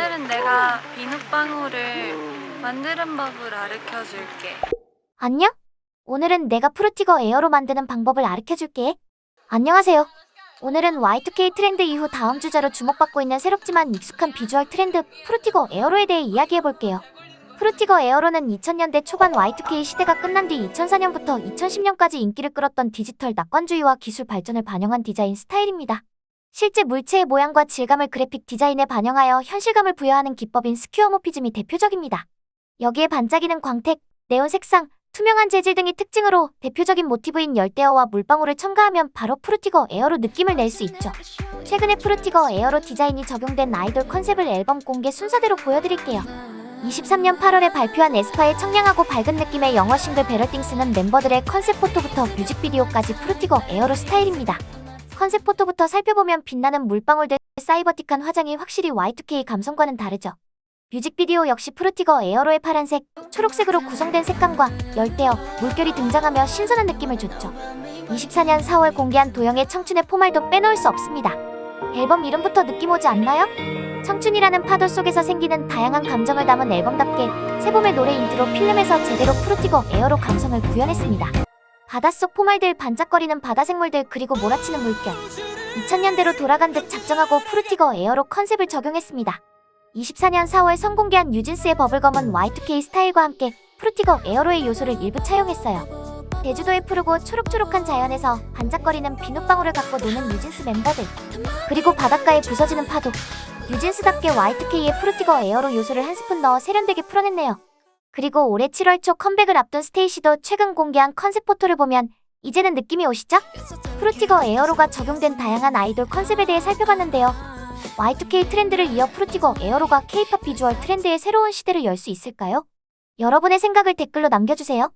오늘은 내가 비눗방울을 만드는 법을 가르쳐 줄게. 안녕? 오늘은 내가 프루티거 에어로 만드는 방법을 가르쳐 줄게. 안녕하세요. 오늘은 Y2K 트렌드 이후 다음 주자로 주목받고 있는 새롭지만 익숙한 비주얼 트렌드 프루티거 에어로에 대해 이야기해 볼게요. 프루티거 에어로는 2000년대 초반 Y2K 시대가 끝난 뒤 2004년부터 2010년까지 인기를 끌었던 디지털 낙관주의와 기술 발전을 반영한 디자인 스타일입니다. 실제 물체의 모양과 질감을 그래픽 디자인에 반영하여 현실감을 부여하는 기법인 스큐어모피즘이 대표적입니다. 여기에 반짝이는 광택, 네온 색상, 투명한 재질 등이 특징으로 대표적인 모티브인 열대어와 물방울을 첨가하면 바로 프루티거 에어로 느낌을 낼 수 있죠. 최근에 프루티거 에어로 디자인이 적용된 아이돌 컨셉을 앨범 공개 순서대로 보여드릴게요. 23년 8월에 발표한 에스파의 청량하고 밝은 느낌의 영어 싱글 베럴띵스는 멤버들의 컨셉 포토부터 뮤직비디오까지 프루티거 에어로 스타일입니다. 컨셉 포토부터 살펴보면 빛나는 물방울들 사이버틱한 화장이 확실히 Y2K 감성과는 다르죠. 뮤직비디오 역시 프루티거 에어로의 파란색, 초록색으로 구성된 색감과 열대어, 물결이 등장하며 신선한 느낌을 줬죠. 24년 4월 공개한 도영의 청춘의 포말도 빼놓을 수 없습니다. 앨범 이름부터 느낌 오지 않나요? 청춘이라는 파도 속에서 생기는 다양한 감정을 담은 앨범답게 새봄의 노래 인트로 필름에서 제대로 프루티거 에어로 감성을 구현했습니다. 바닷속 포말들 반짝거리는 바다 생물들 그리고 몰아치는 물결 2000년대로 돌아간 듯 작정하고 프루티거 에어로 컨셉을 적용했습니다. 24년 4월 선공개한 뉴진스의 버블검은 Y2K 스타일과 함께 프루티거 에어로의 요소를 일부 차용했어요. 제주도의 푸르고 초록초록한 자연에서 반짝거리는 비눗방울을 갖고 노는 뉴진스 멤버들 그리고 바닷가에 부서지는 파도 뉴진스답게 Y2K의 프루티거 에어로 요소를 한 스푼 넣어 세련되게 풀어냈네요. 그리고 올해 7월 초 컴백을 앞둔 스테이시도 최근 공개한 컨셉 포토를 보면 이제는 느낌이 오시죠? 프루티거 에어로가 적용된 다양한 아이돌 컨셉에 대해 살펴봤는데요. Y2K 트렌드를 이어 프루티거 에어로가 K-팝 비주얼 트렌드의 새로운 시대를 열 수 있을까요? 여러분의 생각을 댓글로 남겨주세요.